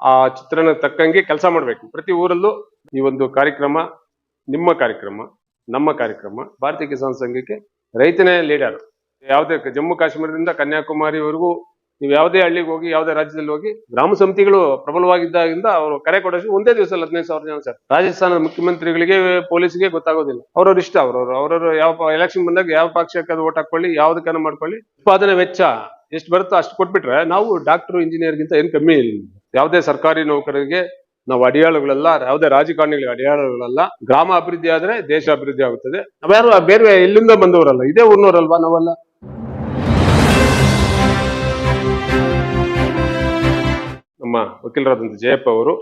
ಆ ಚಿತ್ರಣ ತಕ್ಕಂಗೆ ಕೆಲಸ ಮಾಡಬೇಕು. ಪ್ರತಿ ಊರಲ್ಲೂ ಈ ಒಂದು ಕಾರ್ಯಕ್ರಮ, ನಿಮ್ಮ ಕಾರ್ಯಕ್ರಮ, ನಮ್ಮ ಕಾರ್ಯಕ್ರಮ, ಭಾರತೀಯ ಕಿಸಾನ್ ಸಂಘಕ್ಕೆ ರೈತನೇ ಲೀಡರ್ ಯಾವುದೇ ಜಮ್ಮು ಕಾಶ್ಮೀರದಿಂದ ಕನ್ಯಾಕುಮಾರಿವರೆಗೂ ನೀವು ಯಾವುದೇ ಹಳ್ಳಿಗೆ ಹೋಗಿ, ಯಾವುದೇ ರಾಜ್ಯದಲ್ಲಿ ಹೋಗಿ, ಗ್ರಾಮ ಸಮಿತಿಗಳು ಪ್ರಬಲವಾಗಿದ್ದಾಗಿಂದ ಅವರು ಕರೆ ಕೊಡೋಷ್ಟು ಒಂದೇ ದಿವಸದಲ್ಲಿ ಹದಿನೈದು ಸಾವಿರ ಜನ ಸರ್ ರಾಜಸ್ಥಾನದ ಮುಖ್ಯಮಂತ್ರಿಗಳಿಗೆ, ಪೊಲೀಸ್ಗೆ ಗೊತ್ತಾಗೋದಿಲ್ಲ. ಅವ್ರವ್ರ ಇಷ್ಟ, ಅವ್ರವ್ರು ಅವ್ರವ್ರು ಯಾವ ಎಲೆಕ್ಷನ್ ಬಂದಾಗ ಯಾವ ಪಕ್ಷಕ್ಕೆ ಅದು ಓಟ್ ಹಾಕೊಳ್ಳಿ ಯಾವ್ದಕ್ಕನ್ನ ಮಾಡ್ಕೊಳ್ಳಿ. ಉತ್ಪಾದನೆ ವೆಚ್ಚ ಎಷ್ಟು ಬರುತ್ತೋ ಅಷ್ಟು ಕೊಟ್ಬಿಟ್ರೆ ನಾವು ಡಾಕ್ಟರ್ ಇಂಜಿನಿಯರ್ಗಿಂತ ಏನು ಕಮ್ಮಿ ಇಲ್ಲ. ಯಾವುದೇ ಸರ್ಕಾರಿ ನೌಕರರಿಗೆ ನಾವು ಅಡಿಯಾಳುಗಳಲ್ಲ, ಯಾವುದೇ ರಾಜಕಾರಣಿಗಳಿಗೆ ಅಡಿಯಾಳುಗಳಲ್ಲ ಗ್ರಾಮ ಅಭಿವೃದ್ಧಿ ಆದ್ರೆ ದೇಶ ಅಭಿವೃದ್ಧಿ ಆಗುತ್ತದೆ. ನಾವ್ಯಾರು ಬೇರೆ ಇಲ್ಲಿಂದ ಬಂದವರಲ್ಲ, ಇದೇ ಊರ್ನವರಲ್ವಾ ನಾವೆಲ್ಲ? ನಮ್ಮ ವಕೀಲರಾದಂಥ ಜಯಪ್ಪ ಅವರು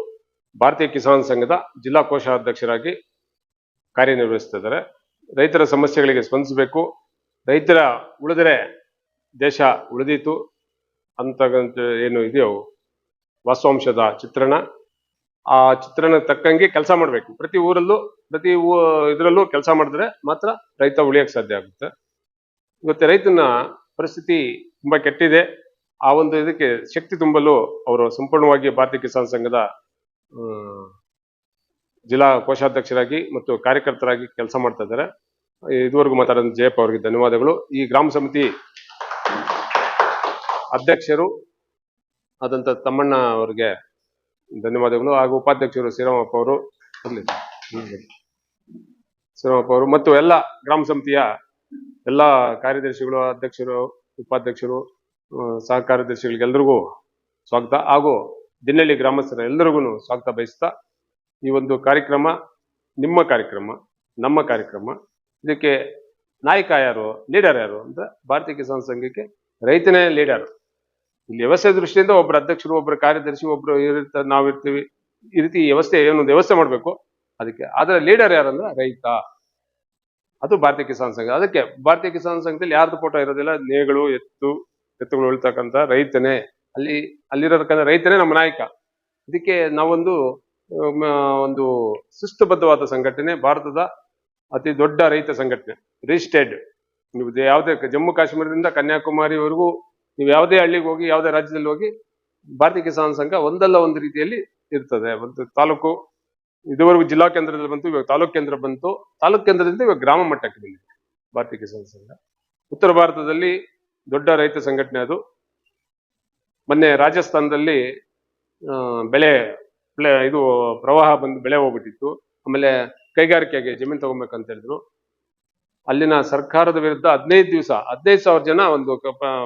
ಭಾರತೀಯ ಕಿಸಾನ್ ಸಂಘದ ಜಿಲ್ಲಾ ಕೋಶಾಧ್ಯಕ್ಷರಾಗಿ ಕಾರ್ಯನಿರ್ವಹಿಸ್ತಿದ್ದಾರೆ. ರೈತರ ಸಮಸ್ಯೆಗಳಿಗೆ ಸ್ಪಂದಿಸಬೇಕು. ರೈತರ ಉಳಿದರೆ ದೇಶ ಉಳಿದೀತು. ಅಂತಕ್ಕಂಥ ಏನು ಇದೆಯೋ ವಾಸ್ತವಾಂಶದ ಚಿತ್ರಣ. ಆ ಚಿತ್ರಣ ತಕ್ಕಂಗೆ ಕೆಲಸ ಮಾಡಬೇಕು. ಪ್ರತಿ ಊರಲ್ಲೂ, ಪ್ರತಿ ಇದರಲ್ಲೂ ಕೆಲಸ ಮಾಡಿದ್ರೆ ಮಾತ್ರ ರೈತ ಉಳಿಯಕ್ಕೆ ಸಾಧ್ಯ ಆಗುತ್ತೆ. ಇವತ್ತು ರೈತನ ಪರಿಸ್ಥಿತಿ ತುಂಬಾ ಕೆಟ್ಟಿದೆ. ಆ ಒಂದು ಇದಕ್ಕೆ ಶಕ್ತಿ ತುಂಬಲು ಅವರು ಸಂಪೂರ್ಣವಾಗಿ ಭಾರತೀಯ ಕಿಸಾನ್ ಸಂಘದ ಜಿಲ್ಲಾ ಕೋಶಾಧ್ಯಕ್ಷರಾಗಿ ಮತ್ತು ಕಾರ್ಯಕರ್ತರಾಗಿ ಕೆಲಸ ಮಾಡ್ತಾ ಇದ್ದಾರೆ. ಇದುವರೆಗೂ ಮಾತಾಡಿದ ಜಯಪ್ಪ ಅವರಿಗೆ ಧನ್ಯವಾದಗಳು. ಈ ಗ್ರಾಮ ಸಮಿತಿ ಅಧ್ಯಕ್ಷರು ಆದಂತ ತಮ್ಮಣ್ಣ ಅವರಿಗೆ ಧನ್ಯವಾದಗಳು ಹಾಗೂ ಉಪಾಧ್ಯಕ್ಷರು ಶ್ರೀರಾಮಪ್ಪ ಅವರು ಇರಲಿ. ಶ್ರೀರಾಮಪ್ಪ ಅವರು ಮತ್ತು ಎಲ್ಲ ಗ್ರಾಮ ಸಮಿತಿಯ ಎಲ್ಲ ಕಾರ್ಯದರ್ಶಿಗಳು, ಅಧ್ಯಕ್ಷರು, ಉಪಾಧ್ಯಕ್ಷರು ಸಹ ಕಾರ್ಯದರ್ಶಿಗಳಿಗೆಲ್ಲರಿಗೂ ಸ್ವಾಗತ ಹಾಗೂ ದಿನ್ನಳ್ಳಿ ಗ್ರಾಮಸ್ಥರ ಎಲ್ಲರಿಗೂ ಸ್ವಾಗತ ಬಯಸ್ತಾ ಈ ಒಂದು ಕಾರ್ಯಕ್ರಮ ನಿಮ್ಮ ಕಾರ್ಯಕ್ರಮ, ನಮ್ಮ ಕಾರ್ಯಕ್ರಮ. ಇದಕ್ಕೆ ನಾಯಕ ಯಾರು, ಲೀಡರ್ ಯಾರು ಅಂದ್ರೆ ಭಾರತೀಯ ಕಿಸಾನ್ ಸಂಘಕ್ಕೆ ರೈತನೇ ಲೀಡರ್. ಇಲ್ಲಿ ವ್ಯವಸ್ಥೆ ದೃಷ್ಟಿಯಿಂದ ಒಬ್ಬರು ಅಧ್ಯಕ್ಷರು ಒಬ್ಬರು ಕಾರ್ಯದರ್ಶಿ, ಒಬ್ರು ಇರ್ತಾರೆ ನಾವಿರ್ತೀವಿ ಈ ರೀತಿ ವ್ಯವಸ್ಥೆ ಏನೊಂದು ವ್ಯವಸ್ಥೆ ಮಾಡಬೇಕು? ಅದಕ್ಕೆ ಆದ್ರೆ ಲೀಡರ್ ಯಾರಂದ್ರೆ ರೈತ. ಅದು ಭಾರತೀಯ ಕಿಸಾನ್ ಸಂಘ. ಅದಕ್ಕೆ, ಭಾರತೀಯ ಕಿಸಾನ್ ಸಂಘದಲ್ಲಿ ಯಾರ್ದು ಫೋಟೋ ಇರೋದಿಲ್ಲ ನೇಗಳು ಎತ್ತು, ಎತ್ತುಗಳು ಉಳ್ತಕ್ಕಂಥ ರೈತನೇ. ಅಲ್ಲಿ ಅಲ್ಲಿರತಕ್ಕಂಥ ರೈತನೇ ನಮ್ಮ ನಾಯಕ. ಇದಕ್ಕೆ ನಾವೊಂದು ಒಂದು ಶಿಸ್ತುಬದ್ಧವಾದ ಸಂಘಟನೆ, ಭಾರತದ ಅತಿ ದೊಡ್ಡ ರೈತ ಸಂಘಟನೆ ರಿಜಿಸ್ಟರ್ಡ್ ನೀವು ಯಾವುದೇ ಜಮ್ಮು ಕಾಶ್ಮೀರದಿಂದ ಕನ್ಯಾಕುಮಾರಿವರೆಗೂ ನೀವು ಯಾವುದೇ ಹಳ್ಳಿಗೆ ಹೋಗಿ, ಯಾವುದೇ ರಾಜ್ಯದಲ್ಲಿ ಹೋಗಿ, ಭಾರತೀಯ ಕಿಸಾನ್ ಸಂಘ ಒಂದಲ್ಲ ಒಂದು ರೀತಿಯಲ್ಲಿ ಇರ್ತದೆ. ಒಂದು ತಾಲೂಕು, ಇದುವರೆಗೂ ಜಿಲ್ಲಾ ಕೇಂದ್ರದಲ್ಲಿ ಬಂತು, ಇವಾಗ ತಾಲೂಕು ಕೇಂದ್ರ ಬಂತು. ತಾಲೂಕು ಕೇಂದ್ರದಿಂದ ಇವಾಗ ಗ್ರಾಮ ಮಟ್ಟಕ್ಕೆ ಬಂದಿದೆ ಭಾರತೀಯ ಕಿಸಾನ್ ಸಂಘ. ಉತ್ತರ ಭಾರತದಲ್ಲಿ ದೊಡ್ಡ ರೈತ ಸಂಘಟನೆ ಅದು. ಮೊನ್ನೆ ರಾಜಸ್ಥಾನದಲ್ಲಿ ಬೆಳೆ, ಇದು ಪ್ರವಾಹ ಬಂದು ಬೆಳೆ ಹೋಗ್ಬಿಟ್ಟಿತ್ತು. ಆಮೇಲೆ ಕೈಗಾರಿಕೆಗೆ ಜಮೀನು ತಗೊಬೇಕಂತ ಹೇಳಿದ್ರು. ಅಲ್ಲಿನ ಸರ್ಕಾರದ ವಿರುದ್ಧ ಹದಿನೈದು ದಿವಸ, ಹದಿನೈದು ಸಾವಿರ ಜನ ಒಂದು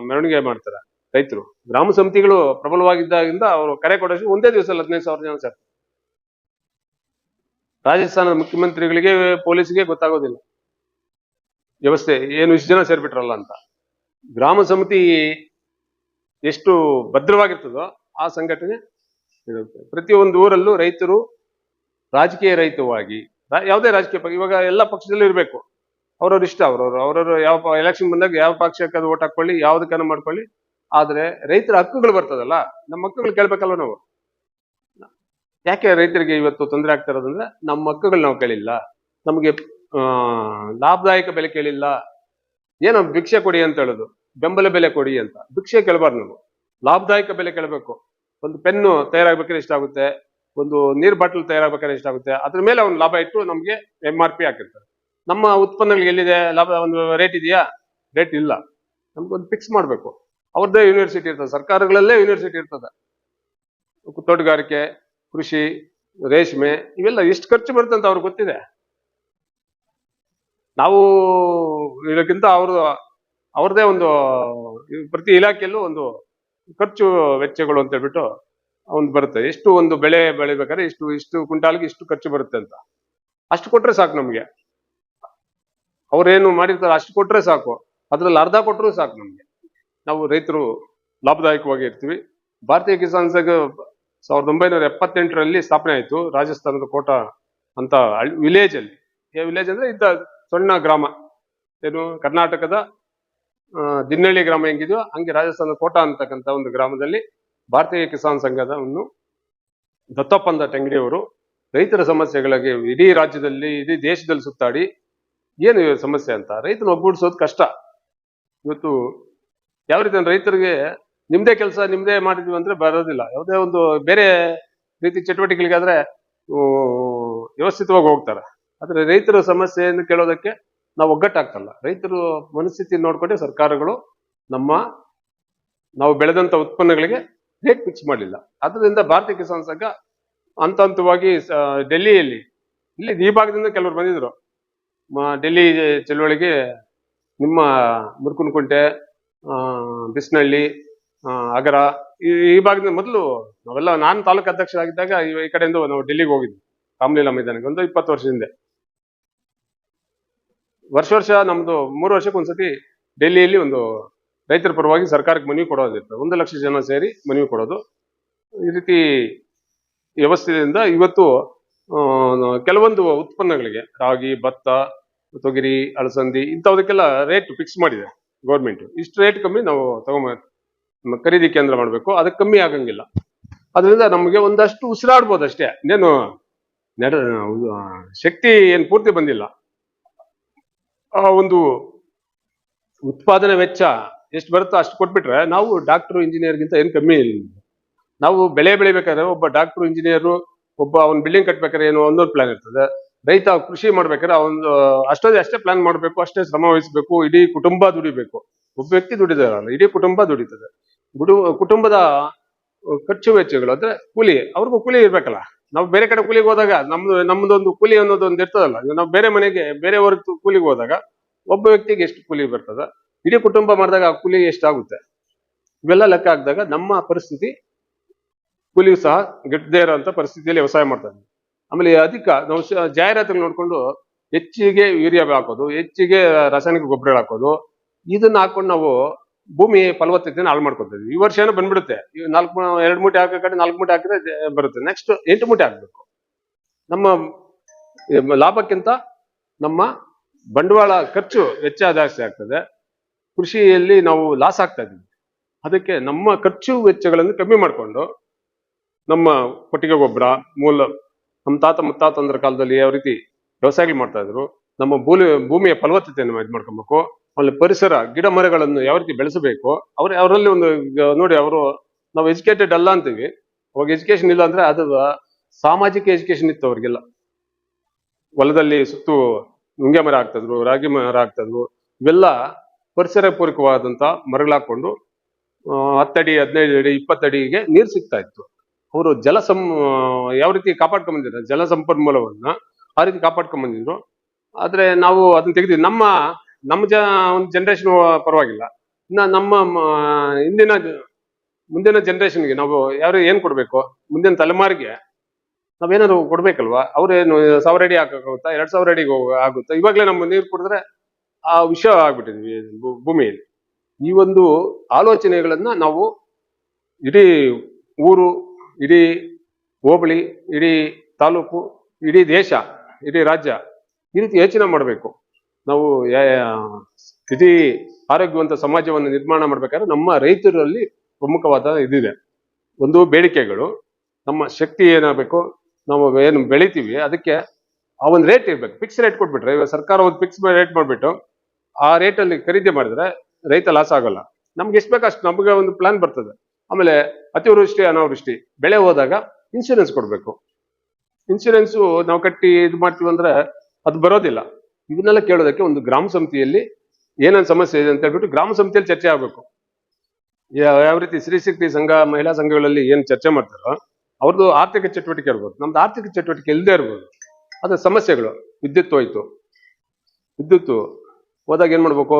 ಮೆರವಣಿಗೆ ಮಾಡ್ತಾರೆ ರೈತರು. ಗ್ರಾಮ ಸಮಿತಿಗಳು ಪ್ರಬಲವಾಗಿದ್ದಾಗಿಂದ ಅವರು ಕರೆ ಕೊಡೋಷ್ಟು ಒಂದೇ ದಿವಸ ಹದಿನೈದು ಸಾವಿರ ಜನ ಸೇರ್ತಾರೆ. ರಾಜಸ್ಥಾನದ ಮುಖ್ಯಮಂತ್ರಿಗಳಿಗೆ, ಪೊಲೀಸ್ಗೆ ಗೊತ್ತಾಗೋದಿಲ್ಲ. ವ್ಯವಸ್ಥೆ ಏನು ಇಷ್ಟು ಜನ ಸೇರ್ಬಿಟ್ರಲ್ಲ ಅಂತ. ಗ್ರಾಮ ಸಮಿತಿ ಎಷ್ಟು ಭದ್ರವಾಗಿರ್ತದೋ ಆ ಸಂಘಟನೆ ಪ್ರತಿಯೊಂದು ಊರಲ್ಲೂ ರೈತರು ರಾಜಕೀಯ ರಹಿತವಾಗಿ ಯಾವುದೇ ರಾಜಕೀಯ ಇವಾಗ ಎಲ್ಲ ಪಕ್ಷದಲ್ಲೂ ಇರಬೇಕು. ಅವ್ರವ್ರ ಇಷ್ಟ, ಅವ್ರವ್ರು ಅವ್ರವ್ರು ಯಾವ ಎಲೆಕ್ಷನ್ ಬಂದಾಗ ಯಾವ ಪಕ್ಷಕ್ಕೆ ಅದು ಓಟ್ ಹಾಕೊಳ್ಳಿ ಯಾವ್ದಕ್ಕನ ಮಾಡ್ಕೊಳ್ಳಿ. ಆದ್ರೆ ರೈತರ ಹಕ್ಕುಗಳು ಬರ್ತದಲ್ಲ, ನಮ್ಮ ಹಕ್ಕುಗಳು ಕೇಳ್ಬೇಕಲ್ವ ನಾವು? ಯಾಕೆ ರೈತರಿಗೆ ಇವತ್ತು ತೊಂದರೆ ಆಗ್ತಾ ಇರೋದಂದ್ರೆ, ನಮ್ಮ ಹಕ್ಕುಗಳು ನಾವು ಕೇಳಿಲ್ಲ. ನಮಗೆ ಲಾಭದಾಯಕ ಬೆಲೆ ಕೇಳಿಲ್ಲ. ಏನೋ ಭಿಕ್ಷೆ ಕೊಡಿ ಅಂತ ಹೇಳೋದು, ಬೆಂಬಲ ಬೆಲೆ ಕೊಡಿ ಅಂತ. ಭಿಕ್ಷೆ ಕೇಳಬಾರ್ದು ನಾವು. ಲಾಭದಾಯಕ ಬೆಲೆ ಕೇಳಬೇಕು. ಒಂದು ಪೆನ್ನು ತಯಾರಾಗ್ಬೇಕಾದ್ರೆ ಎಷ್ಟಾಗುತ್ತೆ ಒಂದು ನೀರ್ ಬಾಟಲ್ ತಯಾರಾಗ್ಬೇಕಾದ್ರೆ ಎಷ್ಟಾಗುತ್ತೆ ಅದ್ರ ಮೇಲೆ ಅವ್ನು ಲಾಭ ಇಟ್ಟು ನಮ್ಗೆ ಎಂ ಆರ್ ಪಿ ಹಾಕಿರ್ತಾರೆ. ನಮ್ಮ ಉತ್ಪನ್ನಗಳಿಗೆ ಎಲ್ಲಿದೆ? ಲಾಭ, ಒಂದು ರೇಟ್ ಇದೆಯಾ? ರೇಟ್ ಇಲ್ಲ. ನಮ್ಗೊಂದು ಫಿಕ್ಸ್ ಮಾಡ್ಬೇಕು. ಅವ್ರದ್ದೇ ಯೂನಿವರ್ಸಿಟಿ ಇರ್ತದೆ. ಸರ್ಕಾರಗಳಲ್ಲೇ ಯೂನಿವರ್ಸಿಟಿ ಇರ್ತದೆ. ತೋಟಗಾರಿಕೆ, ಕೃಷಿ, ರೇಷ್ಮೆ, ಇವೆಲ್ಲ ಎಷ್ಟು ಖರ್ಚು ಬರುತ್ತೆ ಅಂತ ಅವ್ರಿಗೆ ಗೊತ್ತಿದೆ. ನಾವು ಇದಕ್ಕಿಂತ ಅವ್ರದ್ದು ಅವ್ರದೇ ಒಂದು, ಪ್ರತಿ ಇಲಾಖೆಯಲ್ಲೂ ಒಂದು ಖರ್ಚು ವೆಚ್ಚಗಳು ಅಂತ ಹೇಳ್ಬಿಟ್ಟು ಒಂದು ಬರುತ್ತೆ. ಎಷ್ಟು ಒಂದು ಬೆಳೆ ಬೆಳಿಬೇಕಾದ್ರೆ ಇಷ್ಟು ಇಷ್ಟು ಕ್ವಿಂಟಾಲ್ಗೆ ಇಷ್ಟು ಖರ್ಚು ಬರುತ್ತೆ ಅಂತ. ಅಷ್ಟು ಕೊಟ್ರೆ ಸಾಕು ನಮ್ಗೆ. ಅವ್ರೇನು ಮಾಡಿರ್ತಾರೆ, ಅಷ್ಟು ಕೊಟ್ರೆ ಸಾಕು. ಅದ್ರಲ್ಲಿ ಅರ್ಧ ಕೊಟ್ಟರು ಸಾಕು ನಮ್ಗೆ. ನಾವು ರೈತರು ಲಾಭದಾಯಕವಾಗಿ ಇರ್ತೀವಿ. ಭಾರತೀಯ ಕಿಸಾನ್ ಸಂಘ ಸಾವಿರದ ಒಂಬೈನೂರ ಎಪ್ಪತ್ತೆಂಟರಲ್ಲಿ ಸ್ಥಾಪನೆ ಆಯಿತು, ರಾಜಸ್ಥಾನದ ಕೋಟಾ ಅಂತ ವಿಲೇಜ್ ಅಲ್ಲಿ. ವಿಲೇಜ್ ಅಂದ್ರೆ ಇದ್ದ ಸಣ್ಣ ಗ್ರಾಮ. ಏನು ಕರ್ನಾಟಕದ ದಿನ್ನಳ್ಳಿ ಗ್ರಾಮ ಹೆಂಗಿದೆಯೋ ಹಂಗೆ ರಾಜಸ್ಥಾನದ ಕೋಟಾ ಅಂತಕ್ಕಂಥ ಒಂದು ಗ್ರಾಮದಲ್ಲಿ ಭಾರತೀಯ ಕಿಸಾನ್ ಸಂಘದವನ್ನು ದತ್ತಪ್ಪಂದ ಟೆಂಗಡಿಯವರು ರೈತರ ಸಮಸ್ಯೆಗಳಿಗೆ ಇಡೀ ರಾಜ್ಯದಲ್ಲಿ, ಇಡೀ ದೇಶದಲ್ಲಿ ಸುತ್ತಾಡಿ ಏನು ಸಮಸ್ಯೆ ಅಂತ? ರೈತನ ಒಗ್ಗೂಡಿಸೋದು ಕಷ್ಟ. ಇವತ್ತು ಯಾವ ರೀತಿ ರೈತರಿಗೆ ನಿಮ್ದೇ ಕೆಲಸ, ನಿಮ್ದೇ ಮಾಡಿದ್ವಿ ಅಂದ್ರೆ ಬರೋದಿಲ್ಲ. ಯಾವುದೇ ಒಂದು ಬೇರೆ ರೀತಿ ಚಟುವಟಿಕೆಗಳಿಗಾದ್ರೆ ವ್ಯವಸ್ಥಿತವಾಗಿ ಹೋಗ್ತಾರೆ. ಆದ್ರೆ ರೈತರ ಸಮಸ್ಯೆಯನ್ನು ಕೇಳೋದಕ್ಕೆ ನಾವು ಒಗ್ಗಟ್ಟಾಗ್ತಲ್ಲ. ರೈತರು ಮನಸ್ಥಿತಿ ನೋಡ್ಕೊಂಡೆ ಸರ್ಕಾರಗಳು ನಮ್ಮ, ನಾವು ಬೆಳೆದಂತ ಉತ್ಪನ್ನಗಳಿಗೆ ರೇಟ್ ಫಿಕ್ಸ್ ಮಾಡಲಿಲ್ಲ. ಅದರಿಂದ ಭಾರತೀಯ ಕಿಸಾನ್ ಸಂಘ ಹಂತ ಹಂತವಾಗಿ ಡೆಲ್ಲಿಯಲ್ಲಿ, ಇಲ್ಲಿ ಈ ಭಾಗದಿಂದ ಕೆಲವರು ಬಂದಿದ್ರು. ಡೆಲ್ಲಿ ಚಳುವಳಿಗೆ ನಿಮ್ಮ ಮುರ್ಕುನ್ಕುಂಟೆ ಬಿಸ್ನಳ್ಳಿ ಅಗರ ಈ ಈ ಭಾಗದಿಂದ ಮೊದಲು ನಾವೆಲ್ಲ, ನಾನು ತಾಲೂಕು ಅಧ್ಯಕ್ಷರಾಗಿದ್ದಾಗ ಈ ಕಡೆಯಿಂದ ನಾವು ಡೆಲ್ಲಿಗೆ ಹೋಗಿದ್ವಿ ರಾಮಲೀಲಾ ಮೈದಾನಕ್ಕೆ, ಒಂದು ಇಪ್ಪತ್ತು ವರ್ಷ ಹಿಂದೆ. ವರ್ಷ ವರ್ಷ ನಮ್ದು ಮೂರು ವರ್ಷಕ್ಕೆ ಒಂದ್ಸತಿ ಡೆಲ್ಲಿಯಲ್ಲಿ ಒಂದು ರೈತರ ಪರವಾಗಿ ಸರ್ಕಾರಕ್ಕೆ ಮನವಿ ಕೊಡೋದಿರ್ತದೆ ಒಂದು ಲಕ್ಷ ಜನ ಸೇರಿ ಮನವಿ ಕೊಡೋದು. ಈ ರೀತಿ ವ್ಯವಸ್ಥೆಯಿಂದ ಇವತ್ತು ಕೆಲವೊಂದು ಉತ್ಪನ್ನಗಳಿಗೆ, ರಾಗಿ, ಭತ್ತ, ತೊಗರಿ, ಅಲಸಂದಿ ಇಂಥವದಕ್ಕೆಲ್ಲ ರೇಟ್ ಫಿಕ್ಸ್ ಮಾಡಿದೆ ಗೌರ್ಮೆಂಟ್ ಇಷ್ಟು ರೇಟ್ ಕಮ್ಮಿ ನಾವು ತಗೊಂಬ ಖರೀದಿ ಕೇಂದ್ರ ಮಾಡಬೇಕು. ಅದಕ್ಕೆ ಕಮ್ಮಿ ಆಗಂಗಿಲ್ಲ. ಅದರಿಂದ ನಮಗೆ ಒಂದಷ್ಟು ಉಸಿರಾಡ್ಬೋದು ಅಷ್ಟೇ. ಇನ್ನೇನು ನಡ ಶಕ್ತಿ ಏನು ಪೂರ್ತಿ ಬಂದಿಲ್ಲ. ಆ, ಒಂದು ಉತ್ಪಾದನೆ ವೆಚ್ಚ ಎಷ್ಟು ಬರುತ್ತೋ ಅಷ್ಟು ಕೊಟ್ಬಿಟ್ರೆ ನಾವು ಡಾಕ್ಟ್ರು ಇಂಜಿನಿಯರ್ಗಿಂತ ಏನು ಕಮ್ಮಿ ಇಲ್ಲ. ನಾವು ಬೆಳೆ ಬೆಳಿಬೇಕಾದ್ರೆ ಒಬ್ಬ ಡಾಕ್ಟ್ರು ಇಂಜಿನಿಯರು ಒಬ್ಬ ಅವ್ನ ಬಿಲ್ಡಿಂಗ್ ಕಟ್ಬೇಕಾದ್ರೆ ಏನೋ ಒಂದೊಂದು ಪ್ಲಾನ್ ಇರ್ತದೆ. ರೈತ ಕೃಷಿ ಮಾಡ್ಬೇಕಾದ್ರೆ ಒಂದು ಅಷ್ಟೊಂದು ಅಷ್ಟೇ ಪ್ಲಾನ್ ಮಾಡಬೇಕು, ಅಷ್ಟೇ ಶ್ರಮ ವಹಿಸಬೇಕು, ಇಡೀ ಕುಟುಂಬ ದುಡಿಬೇಕು. ಒಬ್ಬ ವ್ಯಕ್ತಿ ದುಡಿದಾರಲ್ಲ ಇಡೀ ಕುಟುಂಬ ದುಡಿತದೆ. ಗುಡು, ಕುಟುಂಬದ ಖರ್ಚು ವೆಚ್ಚಗಳು ಅಂದ್ರೆ ಕೂಲಿ, ಅವ್ರಿಗೂ ಕೂಲಿ ಇರ್ಬೇಕಲ್ಲ. ನಾವು ಬೇರೆ ಕಡೆ ಕೂಲಿಗೆ ಹೋದಾಗ ನಮ್ದು, ನಮ್ದೊಂದು ಕೂಲಿ ಅನ್ನೋದು ಒಂದು ಇರ್ತದಲ್ಲ ನಾವು ಬೇರೆ ಮನೆಗೆ, ಬೇರೆ ವರ್ಗ ಕೂಲಿಗೆ ಹೋದಾಗ ಒಬ್ಬ ವ್ಯಕ್ತಿಗೆ ಎಷ್ಟು ಕೂಲಿ ಬರ್ತದ? ಇಡೀ ಕುಟುಂಬ ಮಾಡಿದಾಗ ಆ ಕೂಲಿ ಎಷ್ಟಾಗುತ್ತೆ? ಇವೆಲ್ಲ ಲೆಕ್ಕ ಹಾಕಿದಾಗ ನಮ್ಮ ಪರಿಸ್ಥಿತಿ ಕೂಲಿಯು ಸಹ ಗಿಟ್ಟದೇ ಇರೋಂಥ ಪರಿಸ್ಥಿತಿಯಲ್ಲಿ ವ್ಯವಸಾಯ ಮಾಡ್ತಾ ಇದ್ದೀವಿ ಆಮೇಲೆ ಅಧಿಕ ನಾವು ಜಾಹೀರಾತುಗಳು ನೋಡ್ಕೊಂಡು ಹೆಚ್ಚಿಗೆ ಯೂರಿಯಾ ಹಾಕೋದು, ಹೆಚ್ಚಿಗೆ ರಾಸಾಯನಿಕ ಗೊಬ್ಬರಗಳು ಹಾಕೋದು, ಇದನ್ನ ಹಾಕೊಂಡು ನಾವು ಭೂಮಿ ಫಲವತ್ತತೆಯನ್ನು ಹಾಳು ಮಾಡ್ಕೊತೀವಿ ಈ ವರ್ಷ ಏನೋ ಬಂದ್ಬಿಡುತ್ತೆ. ನಾಲ್ಕು ಎರಡು ಮೂಟೆ ಹಾಕೋ ಕಡೆ ನಾಲ್ಕು ಮೂಟೆ ಹಾಕಿದ್ರೆ ಬರುತ್ತೆ. ನೆಕ್ಸ್ಟ್ ಎಂಟು ಮೂಟೆ ಹಾಕ್ಬೇಕು. ನಮ್ಮ ಲಾಭಕ್ಕಿಂತ ನಮ್ಮ ಬಂಡವಾಳ ಖರ್ಚು ವೆಚ್ಚ ಜಾಸ್ತಿ ಆಗ್ತದೆ. ಕೃಷಿಯಲ್ಲಿ ನಾವು ಲಾಸ್ ಆಗ್ತಾ ಇದ್ದೀವಿ. ಅದಕ್ಕೆ ನಮ್ಮ ಖರ್ಚು ವೆಚ್ಚಗಳನ್ನು ಕಮ್ಮಿ ಮಾಡಿಕೊಂಡು ನಮ್ಮ ಕೊಟ್ಟಿಗೆ ಗೊಬ್ಬರ, ಮೂಲ, ನಮ್ಮ ತಾತ ಮುತ್ತಾತಂದ್ರ ಕಾಲದಲ್ಲಿ ಯಾವ ರೀತಿ ವ್ಯವಸಾಯಗಳು ಮಾಡ್ತಾ ಇದ್ರು, ನಮ್ಮ ಭೂಮಿ ಭೂಮಿಯ ಫಲವತ್ತತೆಯನ್ನು ಇದು ಮಾಡ್ಕೊಬೇಕು, ಆಮೇಲೆ ಪರಿಸರ, ಗಿಡ ಮರಗಳನ್ನು ಯಾವ ರೀತಿ ಬೆಳೆಸಬೇಕು, ಅವ್ರ, ಅವರಲ್ಲಿ ಒಂದು, ನೋಡಿ ಅವರು, ನಾವು ಎಜುಕೇಟೆಡ್ ಅಲ್ಲ ಅಂತೀವಿ, ಅವಾಗ ಎಜುಕೇಶನ್ ಇಲ್ಲ ಅಂದ್ರೆ ಅದು ಸಾಮಾಜಿಕ ಎಜುಕೇಶನ್ ಇತ್ತು ಅವ್ರಿಗೆಲ್ಲ. ಹೊಲದಲ್ಲಿ ಸುತ್ತು ನುಂಗೆ ಮರ ಹಾಕ್ತಿದ್ರು ರಾಗಿ ಮರ ಹಾಕ್ತಿದ್ರು ಇವೆಲ್ಲ ಪರಿಸರ ಪೂರಕವಾದಂತ ಮರಗಳಾಕೊಂಡು ಹತ್ತಡಿ, ಹದಿನೈದು ಅಡಿ, ಇಪ್ಪತ್ತಡಿಗೆ ನೀರು ಸಿಗ್ತಾ ಇತ್ತು. ಅವರು ಜಲ ಸಂ ಯಾವ ರೀತಿ ಕಾಪಾಡ್ಕೊಂಡ್ ಬಂದಿದ್ದಾರೆ ಜಲ ಸಂಪನ್ಮೂಲವನ್ನ ಆ ರೀತಿ ಕಾಪಾಡ್ಕೊಂಡ್ ಬಂದಿದ್ರು. ಆದ್ರೆ ನಾವು ಅದನ್ನ ತೆಗೆದಿವಿ ನಮ್ಮ ನಮ್ಮ ಜ, ಒಂದು ಜನರೇಷನ್ ಪರವಾಗಿಲ್ಲ. ಇನ್ನ ನಮ್ಮ ಹಿಂದಿನ ಮುಂದಿನ ಜನ್ರೇಷನ್ಗೆ ನಾವು ಯಾರು ಏನ್ ಕೊಡ್ಬೇಕು? ಮುಂದಿನ ತಲೆಮಾರಿಗೆ ನಾವೇನಾದ್ರು ಕೊಡ್ಬೇಕಲ್ವಾ? ಅವ್ರೇನು ಸಾವಿರ ಅಡಿ ಹಾಕಾಗುತ್ತಾ ಎರಡ್ ಸಾವಿರ ಅಡಿಗೆ ಆಗುತ್ತಾ? ಇವಾಗ್ಲೇ ನಮ್ಮ ನೀರು ಕುಡಿದ್ರೆ ಆ ವಿಷಯ ಆಗ್ಬಿಟ್ಟಿದ್ವಿ ಭೂಮಿಯಲ್ಲಿ. ಈ ಒಂದು ಆಲೋಚನೆಗಳನ್ನ ನಾವು ಇಡೀ ಊರು ಇಡೀ ಹೋಬಳಿ, ಇಡೀ ತಾಲೂಕು, ಇಡೀ ದೇಶ, ಇಡೀ ರಾಜ್ಯ ಈ ರೀತಿ ಯೋಚನೆ ಮಾಡಬೇಕು. ನಾವು ಇಡೀ ಆರೋಗ್ಯವಂತ ಸಮಾಜವನ್ನು ನಿರ್ಮಾಣ ಮಾಡ್ಬೇಕಾದ್ರೆ ನಮ್ಮ ರೈತರಲ್ಲಿ ಪ್ರಮುಖವಾದ ಇದಿದೆ. ಒಂದು ಬೇಡಿಕೆಗಳು. ನಮ್ಮ ಶಕ್ತಿ ಏನಾಗಬೇಕು, ನಾವು ಏನು ಬೆಳಿತೀವಿ, ಅದಕ್ಕೆ ಆ ಒಂದು ರೇಟ್ ಇರಬೇಕು. ಫಿಕ್ಸ್ ರೇಟ್ ಕೊಟ್ಬಿಟ್ರೆ, ಇವಾಗ ಸರ್ಕಾರ ಒಂದು ಫಿಕ್ಸ್ ರೇಟ್ ಮಾಡಿಬಿಟ್ಟು ಆ ರೇಟಲ್ಲಿ ಖರೀದಿ ಮಾಡಿದ್ರೆ ರೈತ ಲಾಸ್ ಆಗಲ್ಲ. ನಮ್ಗೆ ಎಷ್ಟು ಬೇಕಷ್ಟು ನಮಗೆ ಒಂದು ಪ್ಲಾನ್ ಬರ್ತದೆ. ಆಮೇಲೆ ಅತಿವೃಷ್ಟಿ, ಅನಾವೃಷ್ಟಿ, ಬೆಳೆ ಹೋದಾಗ ಇನ್ಶೂರೆನ್ಸ್ ಕೊಡಬೇಕು. ಇನ್ಶೂರೆನ್ಸು ನಾವು ಕಟ್ಟಿ ಇದು ಮಾಡ್ತೀವಿ ಅಂದ್ರೆ ಅದು ಬರೋದಿಲ್ಲ. ಇವನ್ನೆಲ್ಲ ಕೇಳೋದಕ್ಕೆ ಒಂದು ಗ್ರಾಮ ಸಮಿತಿಯಲ್ಲಿ ಏನೇನು ಸಮಸ್ಯೆ ಇದೆ ಅಂತ ಹೇಳ್ಬಿಟ್ಟು ಗ್ರಾಮ ಸಮಿತಿಯಲ್ಲಿ ಚರ್ಚೆ ಆಗಬೇಕು. ಯಾವ ರೀತಿ ಸ್ತ್ರೀ ಶಕ್ತಿ ಸಂಘ, ಮಹಿಳಾ ಸಂಘಗಳಲ್ಲಿ ಏನು ಚರ್ಚೆ ಮಾಡ್ತಾರೋ ಅವ್ರದ್ದು ಆರ್ಥಿಕ ಚಟುವಟಿಕೆ ಇರ್ಬೋದು. ನಮ್ದು ಆರ್ಥಿಕ ಚಟುವಟಿಕೆ ಇಲ್ಲದೆ ಇರ್ಬೋದು. ಅದು ಸಮಸ್ಯೆಗಳು, ವಿದ್ಯುತ್ ಹೋಯ್ತು. ವಿದ್ಯುತ್ ಹೋದಾಗ ಏನ್ ಮಾಡಬೇಕು?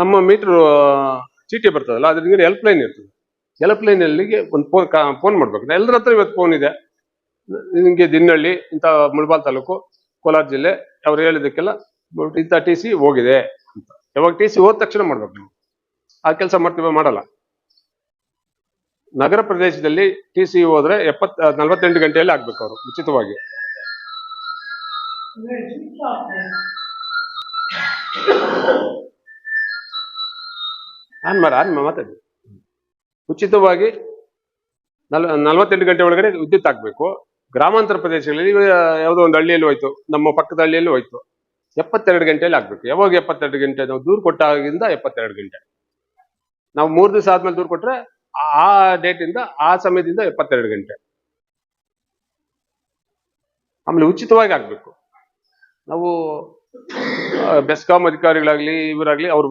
ನಮ್ಮ ಮೀಟರ್ ಚೀಟಿ ಬರ್ತದಲ್ಲ ಅದ್ರಿಂದ ಹೆಲ್ಪ್ ಲೈನ್ ಇರ್ತದೆ. ಹೆಲ್ಪ್ ಲೈನ್ ಅಲ್ಲಿಗೆ ಒಂದು ಫೋನ್ ಫೋನ್ ಮಾಡ್ಬೇಕು. ಎಲ್ಲರ ಹತ್ರ ಇವತ್ತು ಫೋನ್ ಇದೆ. ನಿಮಗೆ ದಿನಹಳ್ಳಿ, ಇಂಥ ಮುಳಬಾಲ್ ತಾಲೂಕು, ಕೋಲಾರ ಜಿಲ್ಲೆ, ಅವ್ರು ಹೇಳಿದಕ್ಕೆಲ್ಲ ಇಂಥ ಟಿ ಸಿ ಹೋಗಿದೆ ಅಂತ. ಯಾವಾಗ ಟಿ ಸಿ ಹೋದ ತಕ್ಷಣ ಮಾಡ್ಬೇಕು ನೀವು. ಆ ಕೆಲಸ ಮಾಡ್ತೀವಿ ಮಾಡಲ್ಲ. ನಗರ ಪ್ರದೇಶದಲ್ಲಿ ಟಿ ಸಿ ಹೋದ್ರೆ ಎಪ್ಪತ್, ನಲ್ವತ್ತೆಂಟು ಗಂಟೆಯಲ್ಲಿ ಆಗ್ಬೇಕು ಅವರು, ಉಚಿತವಾಗಿ. ಆನ್ ಮಾಡ ಮಾತಾಡಿ. ಉಚಿತವಾಗಿ ನಲ್, ನಲವತ್ತೆಂಟು ಗಂಟೆ ಒಳಗಡೆ ವಿದ್ಯುತ್ ಹಾಕ್ಬೇಕು. ಗ್ರಾಮಾಂತರ ಪ್ರದೇಶಗಳಲ್ಲಿ ಯಾವುದೋ ಒಂದು ಹಳ್ಳಿಯಲ್ಲಿ ಹೋಯ್ತು, ನಮ್ಮ ಪಕ್ಕದ ಹಳ್ಳಿಯಲ್ಲಿ ಹೋಯ್ತು. ಎಪ್ಪತ್ತೆರಡು ಗಂಟೆಯಲ್ಲಿ ಆಗ್ಬೇಕು ಯಾವಾಗ ಎಪ್ಪತ್ತೆರಡು ಗಂಟೆ ನಾವು ದೂರು ಕೊಟ್ಟಾಗಿಂದ ಎಪ್ಪತ್ತೆರಡು ಗಂಟೆ. ನಾವು ಮೂರು ದಿವಸ ಆದ್ಮೇಲೆ ದೂರು ಕೊಟ್ರೆ ಆ ಡೇಟ್ ಇಂದ ಆ ಸಮಯದಿಂದ ಎಪ್ಪತ್ತೆರಡು ಗಂಟೆ. ಆಮೇಲೆ ಉಚಿತವಾಗಿ ಆಗ್ಬೇಕು ನಾವು ಬೆಸ್ಕಾಂ ಅಧಿಕಾರಿಗಳಾಗ್ಲಿ, ಇವರಾಗ್ಲಿ ಅವ್ರ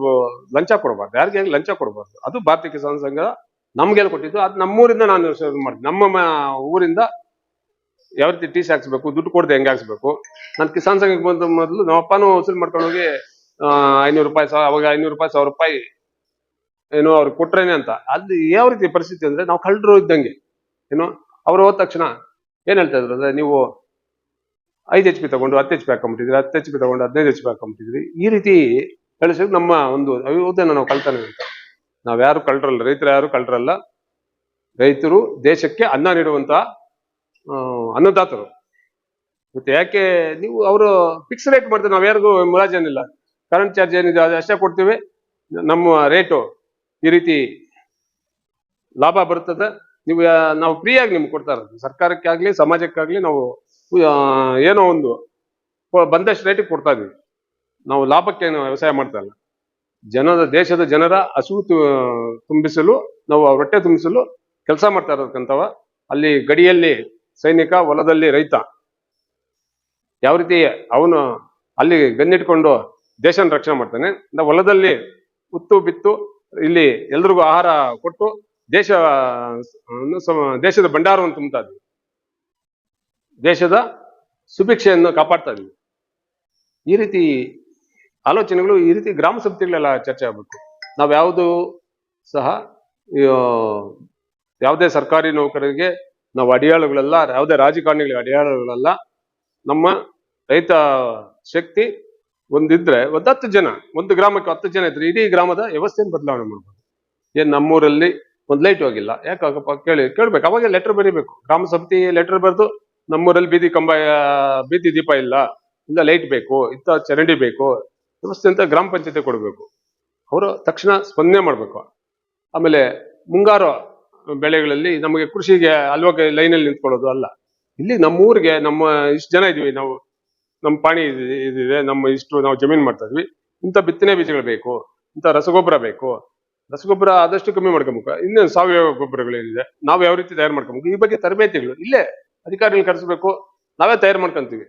ಲಂಚ ಕೊಡಬಾರ್ದು. ಯಾರಿಗೆ ಲಂಚ ಕೊಡಬಾರ್ದು. ಅದು ಭಾರತೀಯ ಕಿಸಾನ್ ಸಂಘ ನಮ್ಗೆಲ್ಲ ಕೊಟ್ಟಿದ್ದು. ಅದು ನಮ್ಮೂರಿಂದ ನಾನು ಮಾಡಿದೆ ನಮ್ಮ ಊರಿಂದ ಯಾವ ರೀತಿ ಟೀ ಸಿ ಹಾಕ್ಸ್ಬೇಕು, ದುಡ್ಡು ಕೊಡದೆ ಹೆಂಗ್ ಹಾಕ್ಸ್ಬೇಕು. ನಾನು ಕಿಸಾನ್ ಸಂಘಕ್ಕೆ ಬಂದ ಮೊದಲು ನಮ್ಮ ಅಪ್ಪನೂ ವಸೂಲು ಮಾಡ್ಕೊಂಡು ಹೋಗಿ ಐನೂರು ರೂಪಾಯಿ ಸಾವಿರ ಅವಾಗ ಐನೂರು ರೂಪಾಯಿ, ಸಾವಿರ ರೂಪಾಯಿ ಏನು ಅವ್ರು ಕೊಟ್ರೇನೆ ಅಂತ. ಅಲ್ಲಿ ಯಾವ ರೀತಿ ಪರಿಸ್ಥಿತಿ ಅಂದ್ರೆ ನಾವು ಕಳ್ಳರು ಇದ್ದಂಗೆ. ಏನು ಅವ್ರು ಹೋದ ತಕ್ಷಣ ಏನ್ ಹೇಳ್ತಾ ಇದ್ರು ಅಂದ್ರೆ ನೀವು ಐದು ಎಚ್ ಪಿ ತಗೊಂಡು ಹತ್ತು ಎಚ್ ಪಿ ಹಾಕೊಂಬಿಟ್ಟಿದ್ರಿ ಹತ್ತು ಎಚ್ ಪಿ ತಗೊಂಡು ಹದಿನೈದು ಎಚ್ ಪಿ ಹಾಕೊಂಬಿಟ್ಟಿದ್ರಿ ಈ ರೀತಿ ಹೇಳಿಸಿದ್ರೆ ನಮ್ಮ ಒಂದು ಅವಿರೋಧನ ನಾವು ಕಳ್ತಾನೆ ಅಂತ. ನಾವ್ಯಾರು ಕಳ್ಳರಲ್ಲ, ರೈತರು ಯಾರು ಕಳ್ಳರಲ್ಲ. ರೈತರು ದೇಶಕ್ಕೆ ಅನ್ನ ನೀಡುವಂತ ಅನ್ನದಾತರು. ಮತ್ತೆ ಯಾಕೆ ನೀವು ಅವರು ಫಿಕ್ಸ್ ರೇಟ್ ಮಾಡ್ತಾರೆ, ನಾವು ಯಾರಿಗೂ ಮುಲಾಜೇನಿಲ್ಲ ಕರೆಂಟ್ ಚಾರ್ಜ್ ಏನಿದೆ ಅದು ಅಷ್ಟೇ ಕೊಡ್ತೀವಿ. ನಮ್ಮ ರೇಟು ಈ ರೀತಿ ಲಾಭ ಬರ್ತದೆ. ನೀವು ನಾವು ಫ್ರೀಯಾಗಿ ನಿಮ್ಗೆ ಕೊಡ್ತಾ ಇರೋದು. ಸರ್ಕಾರಕ್ಕಾಗ್ಲಿ, ಸಮಾಜಕ್ಕಾಗ್ಲಿ ನಾವು ಏನೋ ಒಂದು ಬಂದಷ್ಟು ರೇಟಿಗೆ ಕೊಡ್ತಾ ಇದೀವಿ. ನಾವು ಲಾಭಕ್ಕೆ ವ್ಯವಸಾಯ ಮಾಡ್ತಾ ಇಲ್ಲ. ಜನದ, ದೇಶದ ಜನರ ಹಸುವು ತುಂಬಿಸಲು, ನಾವು ಅವ್ರ ಹೊಟ್ಟೆ ತುಂಬಿಸಲು ಕೆಲಸ ಮಾಡ್ತಾ ಇರೋದಕ್ಕಂತವ ಅಲ್ಲಿ ಗಡಿಯಲ್ಲಿ ಸೈನಿಕ, ಹೊಲದಲ್ಲಿ ರೈತ ಯಾವ ರೀತಿ ಅವನು ಅಲ್ಲಿ ಗನ್ನಿಟ್ಕೊಂಡು ದೇಶನ ರಕ್ಷಣೆ ಮಾಡ್ತಾನೆ. ಹೊಲದಲ್ಲಿ ಉತ್ತು, ಬಿತ್ತು, ಇಲ್ಲಿ ಎಲ್ರಿಗೂ ಆಹಾರ ಕೊಟ್ಟು ದೇಶ ದೇಶದ ಭಂಡಾರವನ್ನು ತುಂಬುತ್ತಾ ಇದ್ವಿ. ದೇಶದ ಸುಭಿಕ್ಷೆಯನ್ನು ಕಾಪಾಡ್ತಾ ಇದ್ದೀವಿ. ಈ ರೀತಿ ಆಲೋಚನೆಗಳು, ಈ ರೀತಿ ಗ್ರಾಮ ಸಮಿತಿಗಳೆಲ್ಲ ಚರ್ಚೆ ಆಗ್ಬೇಕು ನಾವು ಯಾವುದು ಸಹ ಯಾವುದೇ ಸರ್ಕಾರಿ ನೌಕರರಿಗೆ ನಾವು ಅಡಿಯಾಳುಗಳೆಲ್ಲ, ಯಾವುದೇ ರಾಜಕಾರಣಿಗಳಿಗೆ ಅಡಿಯಾಳುಗಳಲ್ಲ ನಮ್ಮ ರೈತ ಶಕ್ತಿ ಒಂದಿದ್ರೆ ಒಂದ್ ಹತ್ತು ಜನ, ಒಂದು ಗ್ರಾಮಕ್ಕೆ ಹತ್ತು ಜನ ಇದ್ರೆ ಇಡೀ ಗ್ರಾಮದ ವ್ಯವಸ್ಥೆಯನ್ನು ಬದಲಾವಣೆ ಮಾಡ್ಬೋದು. ಏನ್ ನಮ್ಮೂರಲ್ಲಿ ಒಂದ್ ಲೈಟ್ ಹೋಗಿಲ್ಲ. ಯಾಕಾಗಪ್ಪ ಕೇಳಿ, ಕೇಳ್ಬೇಕು. ಅವಾಗ ಲೆಟರ್ ಬರೀಬೇಕು. ಗ್ರಾಮ ಸಮಿತಿ ಲೆಟರ್ ಬರೆದು ನಮ್ಮೂರಲ್ಲಿ ಬೀದಿ ಕಂಬ ಬೀದಿ ದೀಪ ಇಲ್ಲ. ಇಲ್ಲ ಲೈಟ್ ಬೇಕು ಇಂಥ ಚರಂಡಿ ಬೇಕು, ವ್ಯವಸ್ಥೆ ಅಂತ ಗ್ರಾಮ ಪಂಚಾಯತಿ ಕೊಡಬೇಕು. ಅವರು ತಕ್ಷಣ ಸ್ಪಂದನೆ ಮಾಡಬೇಕು. ಆಮೇಲೆ ಮುಂಗಾರು ಬೆಳೆಗಳಲ್ಲಿ ನಮಗೆ ಕೃಷಿಗೆ ಅಲ್ವಾಗ ಲೈನಲ್ಲಿ ನಿಂತ್ಕೊಳ್ಳೋದು ಅಲ್ಲ. ಇಲ್ಲಿ ನಮ್ಮೂರಿಗೆ ನಮ್ಮ, ಇಷ್ಟು ಜನ ಇದೀವಿ ನಾವು. ನಮ್ಮ ಪಾಣಿ ಇದ್- ಇದಿದೆ, ನಮ್ಮ ಇಷ್ಟು ನಾವು ಜಮೀನು ಮಾಡ್ತಾ ಇದ್ವಿ. ಇಂಥ ಬಿತ್ತನೆ ಬೀಜಗಳು ಬೇಕು ಇಂಥ ರಸಗೊಬ್ಬರ ಬೇಕು. ರಸಗೊಬ್ಬರ ಆದಷ್ಟು ಕಮ್ಮಿ ಮಾಡ್ಕೊಬೇಕು. ಇನ್ನೇನು ಸಾವಯವ ಗೊಬ್ಬರಗಳೇನಿದೆ ನಾವು ಯಾವ ರೀತಿ ತಯಾರು ಮಾಡ್ಕೊಬೇಕು? ಈ ಬಗ್ಗೆ ತರಬೇತಿಗಳು ಇಲ್ಲೇ ಅಧಿಕಾರಿಗಳು ಕರೆಸಬೇಕು. ನಾವೇ ತಯಾರು ಮಾಡ್ಕೊಂತೀವಿ.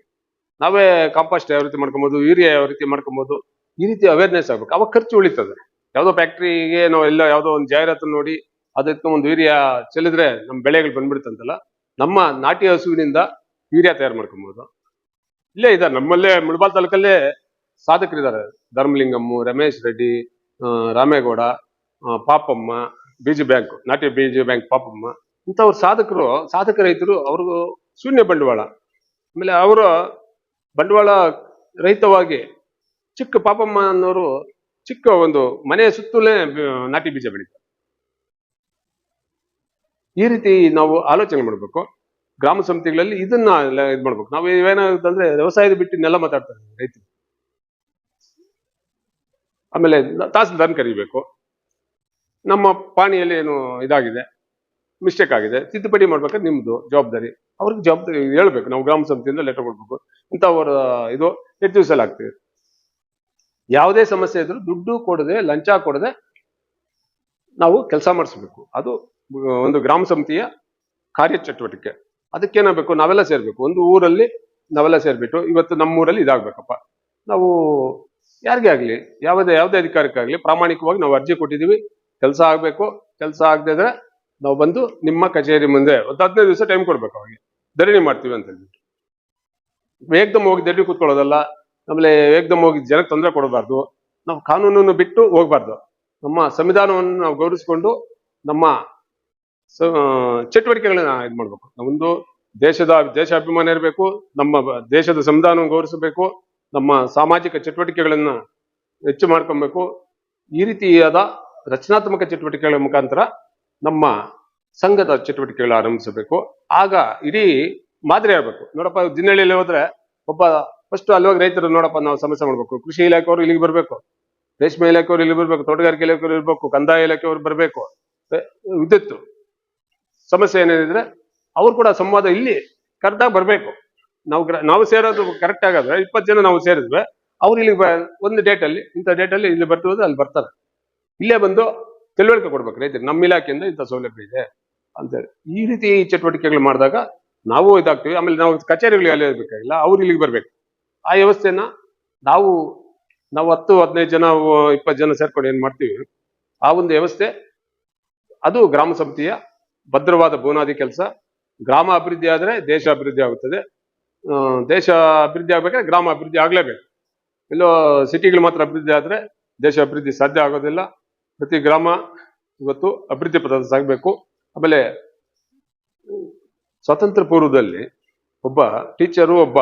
ನಾವೇ ಕಾಂಪಾಸ್ಟ್ ಯಾವ ರೀತಿ ಮಾಡ್ಕೊಬೋದು, ಯೂರಿಯಾ ಯಾವ ರೀತಿ ಮಾಡ್ಕೊಬೋದು, ಈ ರೀತಿ ಅವೇರ್ನೆಸ್ ಆಗ್ಬೇಕು. ಅವಾಗ ಖರ್ಚು ಉಳಿತದೆ. ಯಾವುದೋ ಫ್ಯಾಕ್ಟ್ರಿಗೆ ನಾವು ಎಲ್ಲ ಯಾವುದೋ ಒಂದು ಜಾಹೀರಾತು ನೋಡಿ ಅದಕ್ಕೆ ಒಂದು ಯೂರಿಯಾ ಚೆಲ್ಲಿದ್ರೆ ನಮ್ಮ ಬೆಳೆಗಳು ಬಂದ್ಬಿಡುತ್ತಂತಲ್ಲ ನಮ್ಮ ನಾಟಿ ಹಸುವಿನಿಂದ ಯೂರಿಯಾ ತಯಾರು ಮಾಡ್ಕೊಬೋದು. ಇಲ್ಲೇ ಇದ್ದಾರೆ. ನಮ್ಮಲ್ಲೇ ಮುಳಬಾಲ್ ತಾಲೂಕಲ್ಲೇ ಸಾಧಕರಿದ್ದಾರೆ. ಧರ್ಮಲಿಂಗಮ್ಮು, ರಮೇಶ್ ರೆಡ್ಡಿ ರಾಮೇಗೌಡ ಪಾಪಮ್ಮ, ಬೀಜ ಬ್ಯಾಂಕ್, ನಾಟಿ ಬೀಜ ಬ್ಯಾಂಕ್ ಪಾಪಮ್ಮ. ಇಂಥವ್ರು ಸಾಧಕರು, ಸಾಧಕ ರೈತರು ಅವ್ರಿಗೂ ಶೂನ್ಯ ಬಂಡವಾಳ. ಆಮೇಲೆ ಅವರು ಬಂಡವಾಳ ರಹಿತವಾಗಿ ಚಿಕ್ಕ ಪಾಪಮ್ಮ ಅನ್ನೋರು ಚಿಕ್ಕ ಒಂದು ಮನೆಯ ಸುತ್ತಲೇ ನಾಟಿ ಬೀಜ ಬೆಳೀತಾರೆ. ಈ ರೀತಿ ನಾವು ಆಲೋಚನೆ ಮಾಡಬೇಕು. ಗ್ರಾಮ ಸಮಿತಿಗಳಲ್ಲಿ ಇದನ್ನ ಇದು ಮಾಡ್ಬೇಕು. ನಾವು ಇವೇನಾಗುತ್ತಂದ್ರೆ ವ್ಯವಸಾಯದ ಬಿಟ್ಟು ನೆಲ ಮಾತಾಡ್ತಾರೆ ರೈತರು. ಆಮೇಲೆ ತಹಸೀಲ್ದಾರ್ನ ಕರಿಬೇಕು. ನಮ್ಮ ಪಾಣಿಯಲ್ಲಿ ಏನು ಇದಾಗಿದೆ? ಮಿಸ್ಟೇಕ್ ಆಗಿದೆ. ತಿದ್ದುಪಡಿ ಮಾಡ್ಬೇಕಾದ್ರೆ ನಿಮ್ದು ಜವಾಬ್ದಾರಿ. ಅವ್ರಿಗೆ ಜವಾಬ್ದಾರಿ ಹೇಳ್ಬೇಕು. ನಾವು ಗ್ರಾಮ ಸಮಿತಿಯಿಂದ ಲೆಟರ್ ಕೊಡ್ಬೇಕು. ಇಂಥವರ, ಇದು ಎಷ್ಟು ಯಾವುದೇ ಸಮಸ್ಯೆ ಇದ್ರೂ ದುಡ್ಡು ಕೊಡದೆ, ಲಂಚ ಕೊಡದೆ ನಾವು ಕೆಲಸ ಮಾಡಿಸ್ಬೇಕು. ಅದು ಒಂದು ಗ್ರಾಮ ಸಮಿತಿಯ ಕಾರ್ಯಚಟುವಟಿಕೆ. ಅದಕ್ಕೇನಾಗಬೇಕು? ನಾವೆಲ್ಲ ಸೇರ್ಬೇಕು. ಒಂದು ಊರಲ್ಲಿ ನಾವೆಲ್ಲ ಸೇರ್ಬಿಟ್ಟು ಇವತ್ತು ನಮ್ಮೂರಲ್ಲಿ ಇದಾಗ್ಬೇಕಪ್ಪ. ನಾವು ಯಾರಿಗೇ ಆಗ್ಲಿ, ಯಾವುದೇ ಯಾವುದೇ ಅಧಿಕಾರಕ್ಕಾಗ್ಲಿ ಪ್ರಾಮಾಣಿಕವಾಗಿ ನಾವು ಅರ್ಜಿ ಕೊಟ್ಟಿದೀವಿ ಕೆಲಸ ಆಗ್ಬೇಕು. ಕೆಲಸ ಆಗದಿದ್ರೆ ನಾವು ಬಂದು ನಿಮ್ಮ ಕಚೇರಿ ಮುಂದೆ ಒಂದು ಹದಿನೈದು ದಿವಸ ಟೈಮ್ ಕೊಡ್ಬೇಕು ಅವಾಗ ಧರಣಿ ಮಾಡ್ತೀವಿ ಅಂತ ಹೇಳ್ಬಿಟ್ಟು. ವೇಗದಮ್ ಹೋಗಿ ಧರಣಿ ಕೂತ್ಕೊಳ್ಳೋದಲ್ಲ, ಆಮೇಲೆ ವೇಗದಮ್ ಹೋಗಿ ಜನಕ್ಕೆ ತೊಂದರೆ ಕೊಡಬಾರ್ದು. ನಾವು ಕಾನೂನನ್ನು ಬಿಟ್ಟು ಹೋಗ್ಬಾರ್ದು. ನಮ್ಮ ಸಂವಿಧಾನವನ್ನು ನಾವು ಗೌರವಿಸಿಕೊಂಡು ನಮ್ಮ ಚಟುವಟಿಕೆಗಳನ್ನ ಇದು ಮಾಡ್ಬೇಕು. ಒಂದು ದೇಶದ ದೇಶಾಭಿಮಾನ ಇರಬೇಕು, ನಮ್ಮ ದೇಶದ ಸಂವಿಧಾನವನ್ನು ಗೌರವಿಸಬೇಕು, ನಮ್ಮ ಸಾಮಾಜಿಕ ಚಟುವಟಿಕೆಗಳನ್ನ ಹೆಚ್ಚು ಮಾಡ್ಕೊಬೇಕು. ಈ ರೀತಿಯಾದ ರಚನಾತ್ಮಕ ಚಟುವಟಿಕೆಗಳ ಮುಖಾಂತರ ನಮ್ಮ ಸಂಘದ ಚಟುವಟಿಕೆಗಳು ಆರಂಭಿಸಬೇಕು. ಆಗ ಇಡೀ ಮಾದರಿ ಆಗಬೇಕು. ನೋಡಪ್ಪ, ದಿನಹಳ್ಳಿಯಲ್ಲಿ ಹೋದ್ರೆ ಒಬ್ಬ ಫಸ್ಟ್ ಅಲ್ಲಿ ಹೋಗಿ ರೈತರು ನೋಡಪ್ಪ, ನಾವು ಸಮಸ್ಯೆ ಮಾಡಬೇಕು. ಕೃಷಿ ಇಲಾಖೆಯವರು ಇಲ್ಲಿಗೆ ಬರಬೇಕು. ರೇಷ್ಮೆ ಇಲಾಖೆಯವರು ಇಲ್ಲಿ ಬರಬೇಕು. ತೋಟಗಾರಿಕೆ ಇಲಾಖೆಯವರು ಇರಬೇಕು. ಕಂದಾಯ ಇಲಾಖೆಯವರು ಬರಬೇಕು. ವಿದ್ಯುತ್ ಸಮಸ್ಯೆ ಏನೇನಿದ್ರೆ ಅವ್ರು ಕೂಡ ಸಂವಾದ ಇಲ್ಲಿ ಕರೆಕ್ಟಾಗಿ ಬರಬೇಕು. ನಾವು ನಾವು ಸೇರೋದು ಕರೆಕ್ಟ್ ಆಗಾದ್ರೆ ಇಪ್ಪತ್ತು ಜನ ನಾವು ಸೇರಿದ್ವಿ. ಅವ್ರು ಇಲ್ಲಿ ಬ- ಒಂದು ಡೇಟಲ್ಲಿ ಇಂಥ ಡೇಟಲ್ಲಿ ಇಲ್ಲಿ ಬರ್ತಿರೋದು ಅಲ್ಲಿ ಬರ್ತಾರೆ. ಇಲ್ಲೇ ಬಂದು ತಿಳುವಳಿಕೆ ಕೊಡ್ಬೇಕು ರೈತರಿಗೆ. ನಮ್ಮ ಇಲಾಖೆಯಿಂದ ಇಂಥ ಸೌಲಭ್ಯ ಇದೆ ಅಂತೇಳಿ ಈ ರೀತಿ ಚಟುವಟಿಕೆಗಳು ಮಾಡಿದಾಗ ನಾವು ಇದಾಗ್ತೀವಿ. ಆಮೇಲೆ ನಾವು ಕಚೇರಿಗಳು ಅಲ್ಲಿ ಬೇಕಾಗಿಲ್ಲ ಅವ್ರು ಇಲ್ಲಿಗೆ ಬರಬೇಕು. ಆ ವ್ಯವಸ್ಥೆನ ನಾವು ನಾವು ಹತ್ತು, ಹದಿನೈದು ಜನ, ಇಪ್ಪತ್ತು ಜನ ಸೇರ್ಕೊಂಡು ಏನು ಮಾಡ್ತೀವಿ? ಆ ಒಂದು ವ್ಯವಸ್ಥೆ, ಅದು ಗ್ರಾಮ ಸಮಿತಿಯ ಭದ್ರವಾದ ಬುನಾದಿ ಕೆಲಸ. ಗ್ರಾಮ ಅಭಿವೃದ್ಧಿ ಆದ್ರೆ ದೇಶ ಅಭಿವೃದ್ಧಿ ಆಗುತ್ತದೆ. ದೇಶ ಅಭಿವೃದ್ಧಿ ಆಗ್ಬೇಕಾದ್ರೆ ಗ್ರಾಮ ಅಭಿವೃದ್ಧಿ ಆಗಲೇಬೇಕು. ಇಲ್ಲೋ, ಸಿಟಿಗಳು ಮಾತ್ರ ಅಭಿವೃದ್ಧಿ ಆದ್ರೆ ದೇಶ ಅಭಿವೃದ್ಧಿ ಸಾಧ್ಯ ಆಗೋದಿಲ್ಲ. ಪ್ರತಿ ಗ್ರಾಮ ಇವತ್ತು ಅಭಿವೃದ್ಧಿ ಪದ ಸಾಗಬೇಕು. ಆಮೇಲೆ ಸ್ವಾತಂತ್ರ್ಯ ಪೂರ್ವದಲ್ಲಿ ಒಬ್ಬ ಟೀಚರು, ಒಬ್ಬ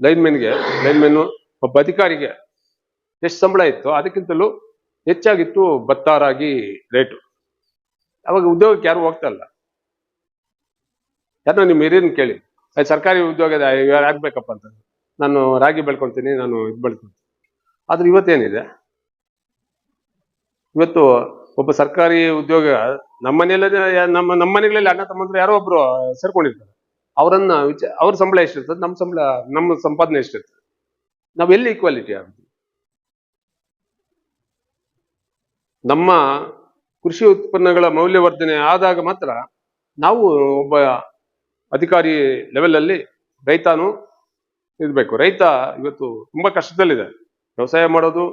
ಲೈನ್ಮೆನ್ಗೆ ಲೈನ್ಮೆನ್ ಒಬ್ಬ ಅಧಿಕಾರಿಗೆ ಎಷ್ಟು ಸಂಬಳ ಇತ್ತು ಅದಕ್ಕಿಂತಲೂ ಹೆಚ್ಚಾಗಿತ್ತು ಬತ್ತಾರಾಗಿ ರೇಟು. ಅವಾಗ ಉದ್ಯೋಗಕ್ಕೆ ಯಾರು ಹೋಗ್ತಾ ಇಲ್ಲ. ಯಾರನ್ನ ನಿಮ್ಮ ಹಿರಿಯನ್ ಕೇಳಿ ಸರ್ಕಾರಿ ಉದ್ಯೋಗ ಆಗ್ಬೇಕಪ್ಪ ಅಂತ. ನಾನು ರಾಗಿ ಬೆಳ್ಕೊಳ್ತೀನಿ ನಾನು ಇದು ಬೆಳ್ಕೊಳ್ತೀನಿ ಆದ್ರೆ ಇವತ್ತೇನಿದೆ? ಇವತ್ತು ಒಬ್ಬ ಸರ್ಕಾರಿ ಉದ್ಯೋಗ ನಮ್ಮ ಮನೆಯಲ್ಲೇ ನಮ್ಮ ನಮ್ಮ ಮನೆಗಳಲ್ಲಿ ಅಣ್ಣ ತಮ್ಮಂದ್ರೆ ಯಾರೋ ಒಬ್ರು ಸೇರ್ಕೊಂಡಿರ್ತಾರೆ. ಅವರನ್ನ ವಿಚ, ಅವ್ರ ಸಂಬಳ ಎಷ್ಟಿರ್ತದೆ? ನಮ್ಮ ಸಂಬಳ, ನಮ್ಮ ಸಂಪಾದನೆ ಎಷ್ಟಿರ್ತದೆ? ನಾವ್ ಎಲ್ಲಿ ಈಕ್ವಾಲಿಟಿ ಆಗುತ್ತೆ? ನಮ್ಮ ಕೃಷಿ ಉತ್ಪನ್ನಗಳ ಮೌಲ್ಯವರ್ಧನೆ ಆದಾಗ ಮಾತ್ರ ನಾವು ಒಬ್ಬ ಅಧಿಕಾರಿ ಲೆವೆಲ್ ಅಲ್ಲಿ ರೈತನು ಇರ್ಬೇಕು. ರೈತ ಇವತ್ತು ತುಂಬಾ ಕಷ್ಟದಲ್ಲಿದೆ ವ್ಯವಸಾಯ ಮಾಡೋದು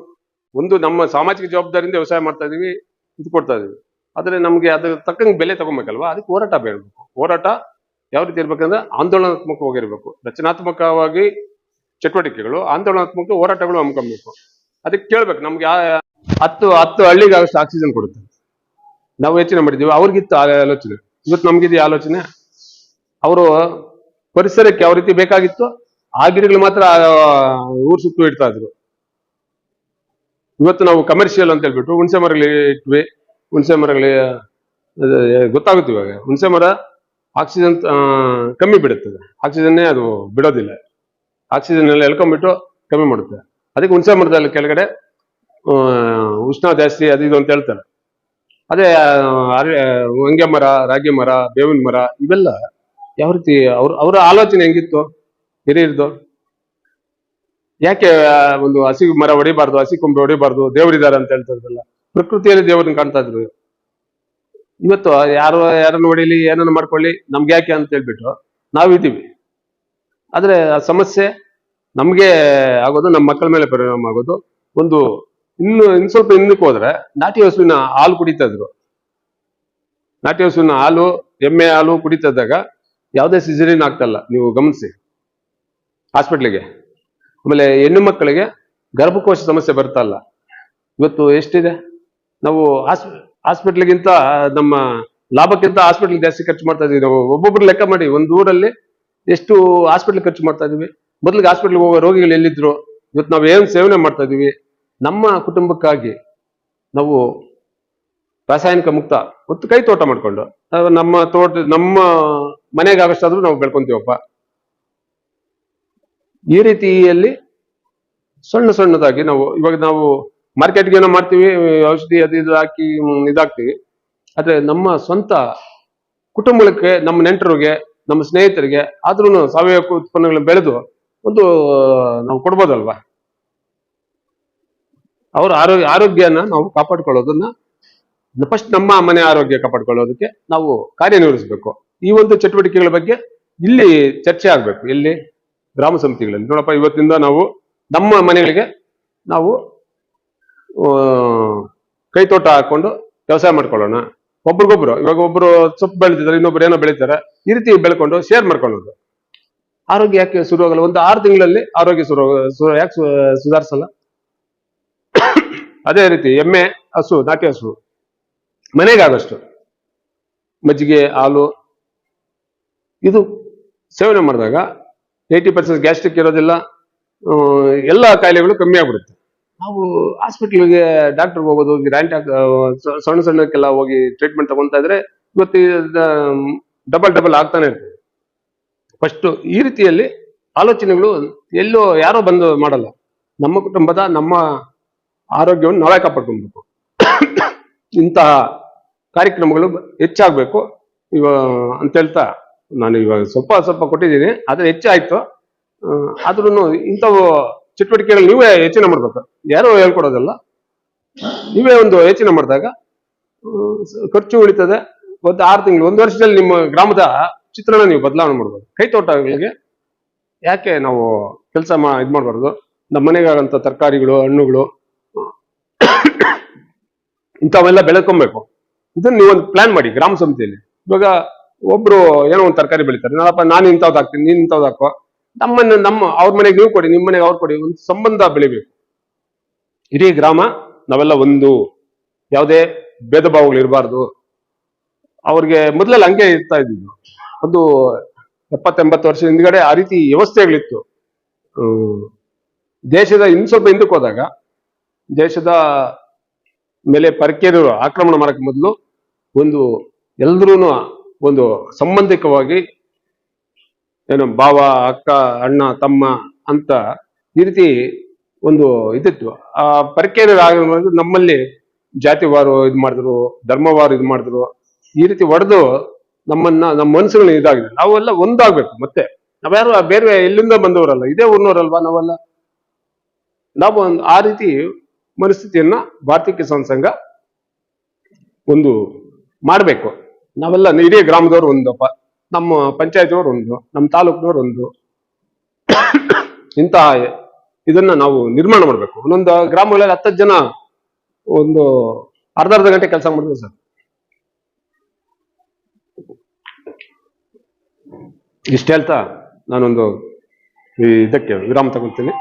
ಒಂದು ನಮ್ಮ ಸಾಮಾಜಿಕ ಜವಾಬ್ದಾರಿಯಿಂದ ವ್ಯವಸಾಯ ಮಾಡ್ತಾ ಇದೀವಿ ಇದು ಕೊಡ್ತಾ ಇದೀವಿ. ಆದ್ರೆ ನಮ್ಗೆ ಅದ್ರ ತಕ್ಕಂಗೆ ಬೆಲೆ ತಗೊಬೇಕಲ್ವಾ? ಅದಕ್ಕೆ ಹೋರಾಟ ಬೇಡಬೇಕು. ಹೋರಾಟ ಯಾವ ರೀತಿ ಇರ್ಬೇಕಂದ್ರೆ ಆಂದೋಲನಾತ್ಮಕವಾಗಿರ್ಬೇಕು ರಚನಾತ್ಮಕವಾಗಿ ಚಟುವಟಿಕೆಗಳು, ಆಂದೋಲನಾತ್ಮಕ ಹೋರಾಟಗಳು ಹಮ್ಕೊಬೇಕು ಅದಕ್ಕೆ ಕೇಳ್ಬೇಕು, ನಮ್ಗೆ ಹತ್ತು ಹತ್ತು ಹಳ್ಳಿಗೆ ಆಕ್ಸಿಜನ್ ಕೊಡುತ್ತೆ. ನಾವು ಯೋಚನೆ ಮಾಡಿದ್ದೀವಿ, ಅವ್ರಿಗಿತ್ತು ಆಲೋಚನೆ. ಇವತ್ತು ನಮ್ಗಿದೆ ಆಲೋಚನೆ. ಅವರು ಪರಿಸರಕ್ಕೆ ಯಾವ ರೀತಿ ಬೇಕಾಗಿತ್ತು ಆ ಗಿಡಗಳು ಮಾತ್ರ ಊರ್ ಸುತ್ತು ಇಡ್ತಾ ಇದ್ರು. ಇವತ್ತು ನಾವು ಕಮರ್ಷಿಯಲ್ ಅಂತ ಹೇಳ್ಬಿಟ್ಟು ಹುಣಸೆ ಮರಗಳು ಇಟ್ವಿ. ಹುಣಸೆ ಮರಗಳು ಅದು ಗೊತ್ತಾಗುತ್ತೆ ಇವಾಗ. ಹುಣಸೆ ಮರ ಆಕ್ಸಿಜನ್ ಕಮ್ಮಿ ಬಿಡುತ್ತದೆ. ಆಕ್ಸಿಜನ್ನೇ ಅದು ಬಿಡೋದಿಲ್ಲ. ಆಕ್ಸಿಜನ್ ಎಲ್ಲ ಎಳ್ಕೊಂಡ್ಬಿಟ್ಟು ಕಮ್ಮಿ ಮಾಡುತ್ತೆ. ಅದಕ್ಕೆ ಹುಣಸೆ ಮರದಲ್ಲಿ ಕೆಳಗಡೆ ಉಷ್ಣ ಜಾಸ್ತಿ ಅದು ಇದು ಅಂತ ಹೇಳ್ತಾರೆ. ಅದೇ ಹೊಂಗೆ ಮರ, ರಾಗಿ ಮರ, ಬೇವಿನ ಮರ, ಇವೆಲ್ಲ ಯಾವ ರೀತಿ, ಅವ್ರ, ಅವರ ಆಲೋಚನೆ ಹೆಂಗಿತ್ತು? ಹಿರಿಯರ್ದು ಯಾಕೆ ಒಂದು ಹಸಿ ಮರ ಹೊಡಿಬಾರ್ದು, ಹಸಿ ಕೊಂಬೆ ಹೊಡಿಬಾರ್ದು ದೇವರಿದ್ದಾರೆ ಅಂತ ಹೇಳ್ತಾರಲ್ಲ ಪ್ರಕೃತಿಯಲ್ಲಿ ದೇವ್ರನ್ನ ಕಾಣ್ತಾ ಇದ್ರು. ಇವತ್ತು ಯಾರು, ಯಾರನ್ನು ಹೊಡಿಲಿ, ಏನನ್ನ ಮಾಡ್ಕೊಳ್ಳಿ, ನಮ್ಗೆ ಯಾಕೆ ಅಂತ ಹೇಳ್ಬಿಟ್ಟು ನಾವಿದ್ದೀವಿ ಆದ್ರೆ ಆ ಸಮಸ್ಯೆ ನಮ್ಗೆ ಆಗೋದು ನಮ್ಮ ಮಕ್ಕಳ ಮೇಲೆ ಪರಿಣಾಮ ಆಗೋದು. ಒಂದು ಇನ್ನು ಇನ್ ಸ್ವಲ್ಪ ಹಿಂದಕ್ಕೆ ಹೋದ್ರೆ ನಾಟಿ ಹಸುವಿನ ಹಾಲು ಕುಡಿತಾ ಇದ್ರು. ನಾಟಿ ಹಸುವಿನ ಹಾಲು, ಎಮ್ಮೆ ಹಾಲು ಕುಡಿತಾ ಇದ್ದಾಗ ಯಾವುದೇ ಸಿಜರಿನ್ ಆಗ್ತಲ್ಲ ನೀವು ಗಮನಿಸಿ. ಹಾಸ್ಪಿಟ್ಲಿಗೆ ಆಮೇಲೆ ಹೆಣ್ಣು ಮಕ್ಕಳಿಗೆ ಗರ್ಭಕೋಶ ಸಮಸ್ಯೆ ಬರ್ತಲ್ಲ ಇವತ್ತು ಎಷ್ಟಿದೆ? ನಾವು ಹಾಸ್ಪಿಟ್ಲಿಗಿಂತ ನಮ್ಮ ಲಾಭಕ್ಕಿಂತ ಹಾಸ್ಪಿಟ್ಲ್ ಜಾಸ್ತಿ ಖರ್ಚು ಮಾಡ್ತಾ ಇದೀವಿ. ನಾವು ಒಬ್ಬೊಬ್ರು ಲೆಕ್ಕ ಮಾಡಿ, ಒಂದು ಊರಲ್ಲಿ ಎಷ್ಟು ಹಾಸ್ಪಿಟ್ಲ್ ಖರ್ಚು ಮಾಡ್ತಾ ಇದೀವಿ. ಮೊದಲಿಗೆ ಹಾಸ್ಪಿಟ್ಲ್ ಹೋಗೋ ರೋಗಿಗಳು ಎಲ್ಲಿದ್ರು? ಇವತ್ತು ನಾವು ಏನು ಸೇವನೆ ಮಾಡ್ತಾ ಇದೀವಿ? ನಮ್ಮ ಕುಟುಂಬಕ್ಕಾಗಿ ನಾವು ರಾಸಾಯನಿಕ ಮುಕ್ತ ಮತ್ತು ಕೈ ತೋಟ ಮಾಡ್ಕೊಂಡು, ನಮ್ಮ ತೋಟ, ನಮ್ಮ ಮನೆಗೆ ಆಗಷ್ಟಾದ್ರೂ ನಾವು ಬೆಳ್ಕೊಂತೀವಪ್ಪ. ಈ ರೀತಿಯಲ್ಲಿ ಸಣ್ಣ ಸಣ್ಣದಾಗಿ ನಾವು ಇವಾಗ ನಾವು ಮಾರ್ಕೆಟ್ಗೆ ಏನೋ ಮಾಡ್ತೀವಿ, ಔಷಧಿ ಅದು ಇದು ಹಾಕಿ ಇದಾಗ್ತೀವಿ. ಆದರೆ ನಮ್ಮ ಸ್ವಂತ ಕುಟುಂಬಕ್ಕೆ, ನಮ್ಮ ನೆಂಟರಿಗೆ, ನಮ್ಮ ಸ್ನೇಹಿತರಿಗೆ ಆದ್ರೂ ಸಾವಯವ ಉತ್ಪನ್ನಗಳನ್ನ ಬೆಳೆದು ಒಂದು, ನಾವು ಕೊಡ್ಬೋದಲ್ವಾ? ಅವ್ರ ಆರೋಗ್ಯ, ಆರೋಗ್ಯನ ನಾವು ಕಾಪಾಡ್ಕೊಳ್ಳೋದನ್ನ ಫಸ್ಟ್ ನಮ್ಮ ಮನೆ ಆರೋಗ್ಯ ಕಾಪಾಡ್ಕೊಳ್ಳೋದಕ್ಕೆ ನಾವು ಕಾರ್ಯನಿರ್ವಹಿಸ್ಬೇಕು. ಈ ಒಂದು ಚಟುವಟಿಕೆಗಳ ಬಗ್ಗೆ ಇಲ್ಲಿ ಚರ್ಚೆ ಆಗ್ಬೇಕು. ಇಲ್ಲಿ ಗ್ರಾಮ ಸಮಿತಿಗಳಲ್ಲಿ. ನೋಡಪ್ಪ, ಇವತ್ತಿಂದ ನಾವು ನಮ್ಮ ಮನೆಗಳಿಗೆ ನಾವು ಕೈತೋಟ ಹಾಕೊಂಡು ವ್ಯವಸಾಯ ಮಾಡ್ಕೊಳ್ಳೋಣ. ಒಬ್ರಿಗೊಬ್ರು, ಇವಾಗ ಒಬ್ರು ಸೊಪ್ಪು ಬೆಳೆದಿದ್ದಾರೆ, ಇನ್ನೊಬ್ರು ಏನೋ ಬೆಳೀತಾರೆ, ಈ ರೀತಿ ಬೆಳ್ಕೊಂಡು ಶೇರ್ ಮಾಡ್ಕೊಳ್ಳೋದು. ಆರೋಗ್ಯ ಯಾಕೆ ಶುರುವಾಗಲ್ಲ? ಒಂದು ಆರು ತಿಂಗಳಲ್ಲಿ ಆರೋಗ್ಯ ಶುರು ಯಾಕೆ ಸುಧಾರಿಸಲ್ಲ? ಅದೇ ರೀತಿ ಎಮ್ಮೆ, ಹಸು, ನಾಟಿ ಹಸು, ಮನೆಗಾಗಷ್ಟು. ಮಜ್ಜಿಗೆ, ಹಾಲು, ಇದು ಸೇವನೆ ಮಾಡಿದಾಗ ಏಯ್ಟಿ ಪರ್ಸೆಂಟ್ ಗ್ಯಾಸ್ಟ್ರಿಕ್ ಇರೋದಿಲ್ಲ ಎಲ್ಲ ಕಾಯಿಲೆಗಳು ಕಮ್ಮಿ ಆಗ್ಬಿಡುತ್ತೆ. ನಾವು ಹಾಸ್ಪಿಟ್ಲಿಗೆ ಡಾಕ್ಟರ್ಗೆ ಹೋಗೋದು, ಹೋಗಿ ರ್ಯಾಂಟ್ ಸಣ್ಣ ಸಣ್ಣಕ್ಕೆಲ್ಲ ಹೋಗಿ ಟ್ರೀಟ್ಮೆಂಟ್ ತಗೊಂತಾ ಇದ್ರೆ ಇವತ್ತು ಡಬಲ್ ಡಬಲ್ ಆಗ್ತಾನೆ ಇರ್ತದೆ ಫಸ್ಟ್ ಈ ರೀತಿಯಲ್ಲಿ ಆಲೋಚನೆಗಳು ಎಲ್ಲೋ ಯಾರೋ ಬಂದು ಮಾಡಲ್ಲ. ನಮ್ಮ ಕುಟುಂಬದ ನಮ್ಮ ಆರೋಗ್ಯವನ್ನು ನಾವೇ ಕಾಪಾಡ್ಕೊಬೇಕು. ಇಂತಹ ಕಾರ್ಯಕ್ರಮಗಳು ಹೆಚ್ಚಾಗಬೇಕು. ಇವ, ಅಂತ ಹೇಳ್ತಾ ನಾನು ಇವಾಗ ಸ್ವಲ್ಪ ಸ್ವಲ್ಪ ಕೊಟ್ಟಿದ್ದೀನಿ, ಆದ್ರೆ ಹೆಚ್ಚಾಯ್ತು ಆದ್ರೂ ಇಂಥವು ಚಟುವಟಿಕೆಗಳು ನೀವೇ ಯೋಚನೆ ಮಾಡ್ಬೇಕು. ಯಾರು ಹೇಳ್ಕೊಡೋದಲ್ಲ. ನೀವೇ ಒಂದು ಯೋಚನೆ ಮಾಡಿದಾಗ ಖರ್ಚು ಉಳಿತದೆ. ಒಂದು ಆರು ತಿಂಗಳು, ಒಂದು ವರ್ಷದಲ್ಲಿ ನಿಮ್ಮ ಗ್ರಾಮದ ಚಿತ್ರಣ ನೀವು ಬದಲಾವಣೆ ಮಾಡ್ಬೋದು. ಕೈ ತೋಟಗಳಿಗೆ ಯಾಕೆ ನಾವು ಕೆಲಸ ಮಾ, ಇದು ಮಾಡಬಾರ್ದು? ನಮ್ಮ ಮನೆಗಾಗಂಥ ತರಕಾರಿಗಳು, ಹಣ್ಣುಗಳು, ಇಂಥವೆಲ್ಲ ಬೆಳ್ಕೊಬೇಕು ಇದನ್ನು ನೀವೊಂದು ಪ್ಲಾನ್ ಮಾಡಿ, ಗ್ರಾಮ ಸಮಿತಿಯಲ್ಲಿ. ಇವಾಗ ಒಬ್ರು ಏನೋ ಒಂದು ತರಕಾರಿ ಬೆಳಿತಾರೆ. ನಾನಪ್ಪ, ನಾನು ಇಂಥವ್ದು ಹಾಕ್ತೀನಿ, ನೀನ್ ಇಂಥವ್ದು ಹಾಕೋ. ನಮ್ಮನ್ನ, ನಮ್ಮ, ಅವ್ರ ಮನೆಗೆ ನೀವು ಕೊಡಿ ನಿಮ್ಮ ಮನೆಗೆ ಅವ್ರು ಕೊಡಿ, ಒಂದು ಸಂಬಂಧ ಬೆಳಿಬೇಕು. ಇಡೀ ಗ್ರಾಮ ನಾವೆಲ್ಲ ಒಂದು. ಯಾವುದೇ ಭೇದ ಭಾವಗಳು ಇರಬಾರ್ದು. ಅವ್ರಿಗೆ ಮೊದಲೆಲ್ಲ ಹಂಗೆ ಇರ್ತಾ ಇದ್ದಿದ್ದು. ಒಂದು ಎಪ್ಪತ್ತೆಂಬತ್ತು ವರ್ಷದ ಹಿಂದ್ಗಡೆ ಆ ರೀತಿ ವ್ಯವಸ್ಥೆಗಳಿತ್ತು. ದೇಶದ ಇನ್ ಸ್ವಲ್ಪ ಹಿಂದಕ್ಕೆ ಹೋದಾಗ, ದೇಶದ ಮೇಲೆ ಪರಕೇರು ಆಕ್ರಮಣ ಮಾಡಕ್ ಮೊದಲು ಒಂದು ಎಲ್ರೂ ಒಂದು ಸಂಬಂಧಿಕವಾಗಿ ಏನು ಭಾವ, ಅಕ್ಕ, ಅಣ್ಣ, ತಮ್ಮ ಅಂತ ಈ ರೀತಿ ಒಂದು ಇದಿತ್ತು ಆ ಪರಿಕೇರಾಗ ನಮ್ಮಲ್ಲಿ ಜಾತಿವಾರು ಇದು ಮಾಡಿದ್ರು, ಧರ್ಮವಾರು ಇದು ಮಾಡಿದ್ರು, ಈ ರೀತಿ ಒಡೆದು ನಮ್ಮನ್ನ, ನಮ್ಮ ಮನಸ್ಸುಗಳನ್ನ ಇದಾಗಿದೆ. ನಾವೆಲ್ಲ ಒಂದಾಗ್ಬೇಕು ಮತ್ತೆ. ನಾವ್ಯಾರು ಬೇರೆ ಎಲ್ಲಿಂದ ಬಂದವರಲ್ಲ, ಇದೇ ಊರ್ನವರಲ್ವಾ ನಾವೆಲ್ಲ? ನಾವು ಆ ರೀತಿ ಮನಸ್ಥಿತಿಯನ್ನ ಭಾರತೀಯ ಕಿಸಾನ್ ಸಂಘ ಒಂದು ಮಾಡಬೇಕು. ನಾವೆಲ್ಲ ಇಡೀ ಗ್ರಾಮದವ್ರು ಒಂದಪ್ಪ ನಮ್ಮ ಪಂಚಾಯತ್ನವ್ರು ಒಂದು, ನಮ್ಮ ತಾಲೂಕಿನವ್ರು ಒಂದು. ಇಂತಹ ಇದನ್ನ ನಾವು ನಿರ್ಮಾಣ ಮಾಡಬೇಕು. ಒಂದೊಂದು ಗ್ರಾಮಗಳಲ್ಲಿ ಹತ್ತತ್ತು ಜನ ಒಂದು ಅರ್ಧ ಅರ್ಧ ಗಂಟೆ ಕೆಲಸ ಮಾಡಿದ್ರು ಸರ್. ಇಷ್ಟ ಹೇಳ್ತಾ ನಾನೊಂದು ಇದಕ್ಕೆ ವಿರಾಮ ತಗೊಳ್ತೀನಿ.